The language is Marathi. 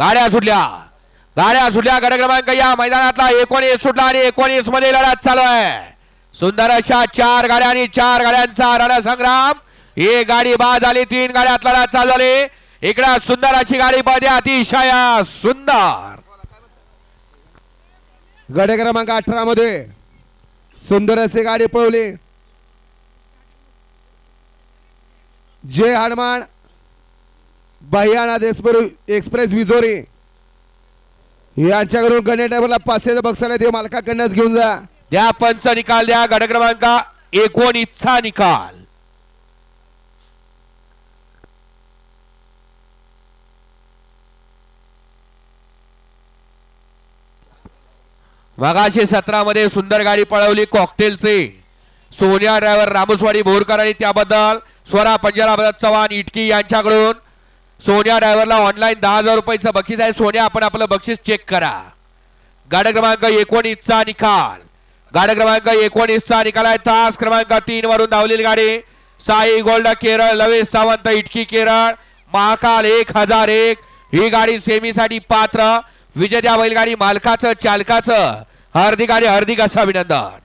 गाड्या सुटल्या. गाड्या सुटल्या गड क्रमांक या मैदानातला एकोणीस सुटला आणि एकोणीसमध्ये लढत चालू आहे. सुंदर अशा चार गाड्या आणि चार गाड्यांचा रणसंग्राम. ही गाडी बाद झाली तीन गाड्यात लढत चालू झाली. इकडं सुंदर अशी गाडी पडते अतिशय सुंदर. गड क्रमांक अठरा मध्ये सुंदर असे गाडी पळवली. जय हनुमान. बहियाना देशपूर एक्सप्रेस विजोरी. यांच्याकडून गणे ड्रायव्हरला पाचशे बक्षाला ते मालकाकडनंच घेऊन जा. द्या पंच निकाल द्या गट क्रमांक एकोणीसचा निकाल. मगाशी सतरा मध्ये सुंदर गाडी पळवली कॉकटेलचे. सोनिया ड्रायव्हर रामस्वाडी बोरकर आणि त्याबद्दल स्वरा पंजाबराव चव्हाण इटकी यांच्याकडून सोनिया ड्रायव्हरला ऑनलाईन दहा हजार रुपयाचं बक्षीस आहे. सोनिया आपण आपलं बक्षीस चेक करा. गाड्या क्रमांक एकोणीसचा निकाल. गाड्या क्रमांक एकोणीसचा निकाल आहे. तास क्रमांक तीन वरून धावलेली गाडी. साई गोल्ड केरळ लवेश सावंत इटकी केरळ. महाकाल एक हजार एक. ही गाडी सेमीसाठी पात्र. विजेत्या बैलगाडी मालकाचं चालकाचं. हार्दिक आणि हार्दिक असं अभिनंदन.